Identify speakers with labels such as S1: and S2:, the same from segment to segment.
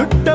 S1: చుట్ట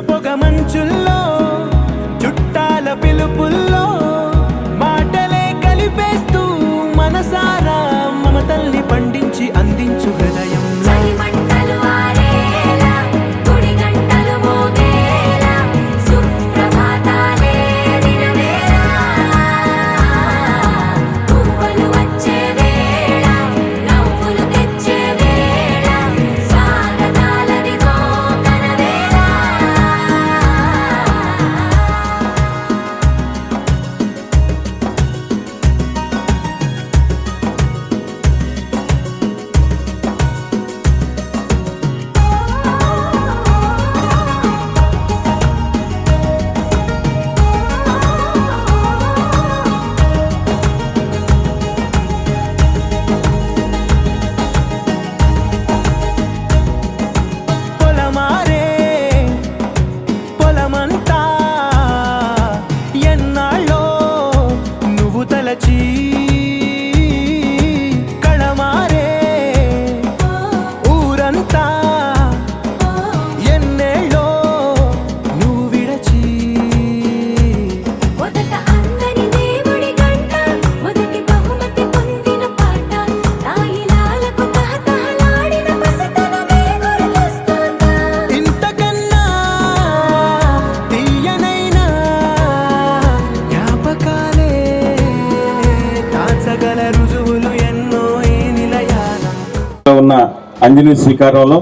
S2: ఉన్న అంజనీ శ్రీకారంలో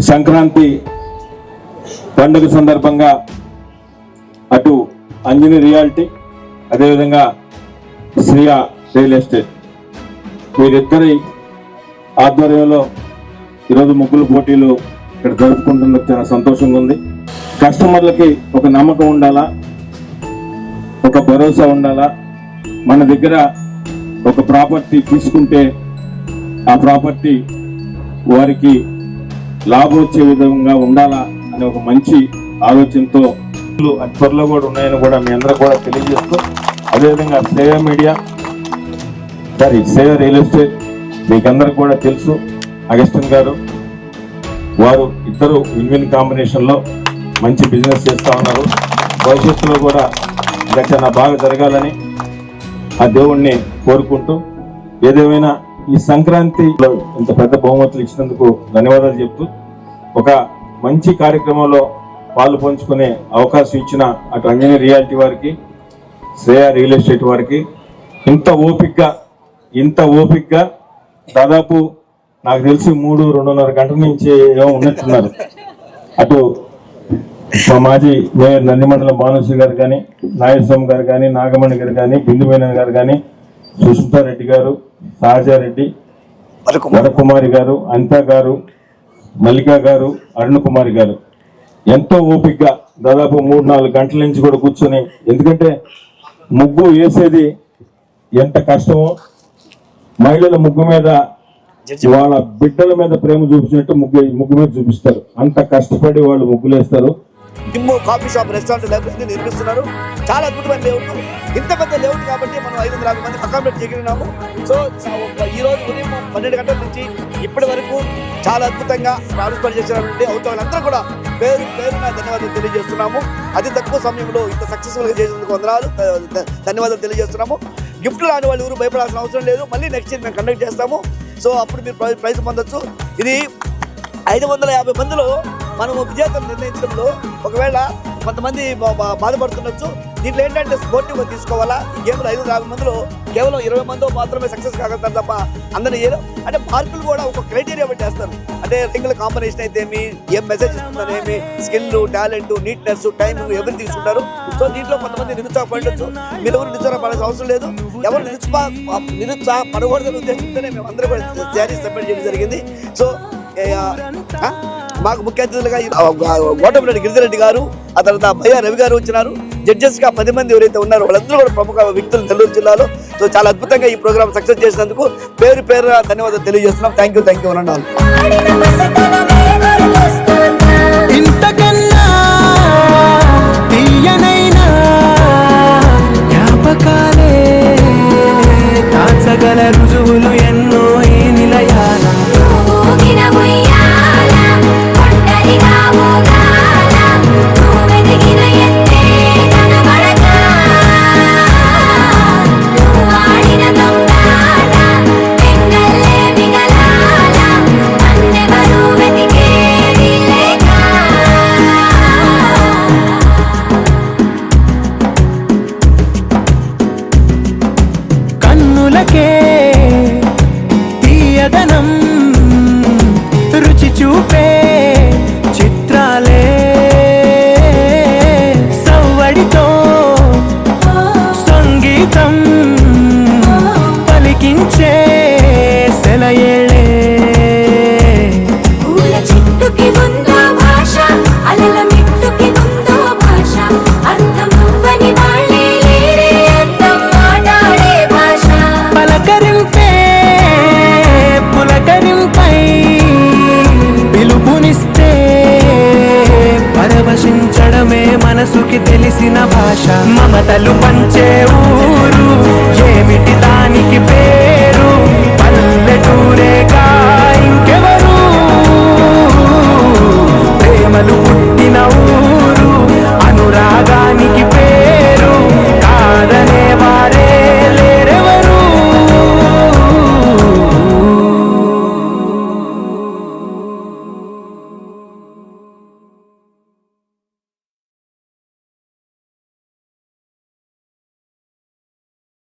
S2: సంక్రాంతి పండుగ సందర్భంగా అటు అంజనీ రియాలిటీ అదేవిధంగా శ్రియా రియల్ ఎస్టేట్. వీరిద్దరి ఆధ్వర్యంలో ఈరోజు ముగ్గులు పోటీలు ఇక్కడ జరుపుకుంటున్నందుకు చాలా సంతోషంగా ఉంది. కస్టమర్లకి ఒక నమ్మకం ఉండాలా? ఒక భరోసా ఉండాలా? మన దగ్గర ఒక ప్రాపర్టీ తీసుకుంటే ఆ ప్రాపర్టీ వారికి లాభం వచ్చే విధంగా ఉండాలా అనే ఒక మంచి ఆలోచనతో త్వరలో కూడా ఉన్నాయని కూడా మీ అందరూ కూడా తెలియజేస్తూ అదేవిధంగా Seva media sorry Seva real estate మీకందరికి కూడా తెలుసు. అగస్టిన్ గారు వారు ఇద్దరు విన్ విన్ కాంబినేషన్లో మంచి బిజినెస్ చేస్తూ ఉన్నారు. భవిష్యత్తులో కూడా ఇంకా చాలా బాగా జరగాలని ఆ దేవుణ్ణి కోరుకుంటూ ఏదేమైనా ఈ సంక్రాంతిలో ఇంత పెద్ద బహుమతులు ఇచ్చినందుకు ధన్యవాదాలు చెప్తూ ఒక మంచి కార్యక్రమంలో పాలు పంచుకునే అవకాశం ఇచ్చిన అటు అంజనీ రియాలిటీ వారికి శ్రేయ రియల్ ఎస్టేట్ వారికి ఇంత ఓపిక్గా ఇంత ఓపిక్గా దాదాపు నాకు తెలిసి మూడు రెండున్నర గంటల నుంచి ఏమో ఉన్నట్టున్నారు. అటు మా మాజీ మేయర్ నందిమండలం భానుశ్రీ గారు కానీ నాగేశ్వరం గారు కానీ నాగమణి గారు కానీ బిందుమేనన్ గారు కానీ సుష్మితారెడ్డి గారు సహజారెడ్డి వరకుమారి. గారు అనిత గారు మల్లికా గారు అరుణ్ కుమారి గారు. ఎంతో ఓపికగా దాదాపు మూడు నాలుగు గంటల నుంచి కూడా కూర్చొని ఎందుకంటే ముగ్గు వేసేది ఎంత కష్టమో మహిళల ముగ్గు మీద వాళ్ళ బిడ్డల మీద ప్రేమ చూపించినట్టు ముగ్గు ముగ్గు మీద చూపిస్తారు. అంత కష్టపడి వాళ్ళు ముగ్గులు వేస్తారు
S3: gym coffee shop restaurant library నిర్మిస్తున్నారు. చాలా అద్భుతమైన లేఅవుట్. ఇంత పెద్ద లేఅవుట్ కాబట్టి మనం ఐదు వందల యాభై మంది అకామిడేట్ చేయగలిగినాము. సో ఒక ఈ రోజు ఉదయం పన్నెండు గంటల నుంచి ఇప్పటి వరకు చాలా అద్భుతంగా పార్టిసిపేట్ చేసినటువంటి అవుతా వాళ్ళందరూ కూడా పేరు పేరున ధన్యవాదాలు తెలియజేస్తున్నాము. అతి తక్కువ సమయంలో ఇంత సక్సెస్ఫుల్గా చేసినందుకు వందనాలు ధన్యవాదాలు తెలియజేస్తున్నాము. గిఫ్ట్ రాని వాళ్ళు ఎవరు భయపడాల్సిన అవసరం లేదు. మళ్ళీ నెక్స్ట్ ఇయర్ మేము కండక్ట్ చేస్తాము. సో అప్పుడు మీరు ప్రైజ్ పొందొచ్చు. ఇది ఐదు వందల యాభై మందిలో మనం విజేతను నిర్ణయించడంలో ఒకవేళ కొంతమంది బా- బా- బాధపడుతుండొచ్చు. దీంట్లో ఏంటంటే స్పోర్టివ్ తీసుకోవాలా? ఈ గేమ్లో ఐదు యాభై మందిలో కేవలం ఇరవై మంది మాత్రమే సక్సెస్ కాగలుగుతారు తప్ప అందరిని ఏదో అంటే మార్కులు కూడా ఒక క్రైటీరియా బట్టి వేస్తారు అంటే రింగుల కాంబినేషన్ అయితే ఏమి ఏం మెసేజ్ ఇస్తుందనేమి స్కిల్ టాలెంట్ నీట్నెస్ టైం ఎవరు తీసుకుంటారు. సో దీంట్లో కొంతమంది నిరుత్సాహపడవచ్చు మీరు ఎవరు నిరుత్సాహపడాల్సిన అవసరం లేదు. ఎవరు నిరుత్సాహ నిరుత్సాహ పడకూడదని ఉద్దేశంతోనే మేము అందరూ కూడా శారీ సబ్మిట్ చేయడం జరిగింది. సో మాకు ముఖ్య అతిథులుగా ఈ, ఆ, ఆ, ఓటమిరెడ్డి గిరిజరెడ్డి గారు ఆ తర్వాత భయ్య రవి గారు వచ్చినారు. జడ్జెస్గా పది మంది ఎవరైతే ఉన్నారో వాళ్ళందరూ కూడా ప్రముఖ వ్యక్తులు నెల్లూరు జిల్లాలో. సో చాలా అద్భుతంగా ఈ ప్రోగ్రామ్ సక్సెస్ చేసినందుకు పేరు పేరు ధన్యవాదాలు తెలియజేస్తున్నాం. థ్యాంక్ యూ థ్యాంక్ యూ అనండి
S1: మనసుకి భాష మమతలు పంచే ఊరు. ఏమిటి దానికి పేరు?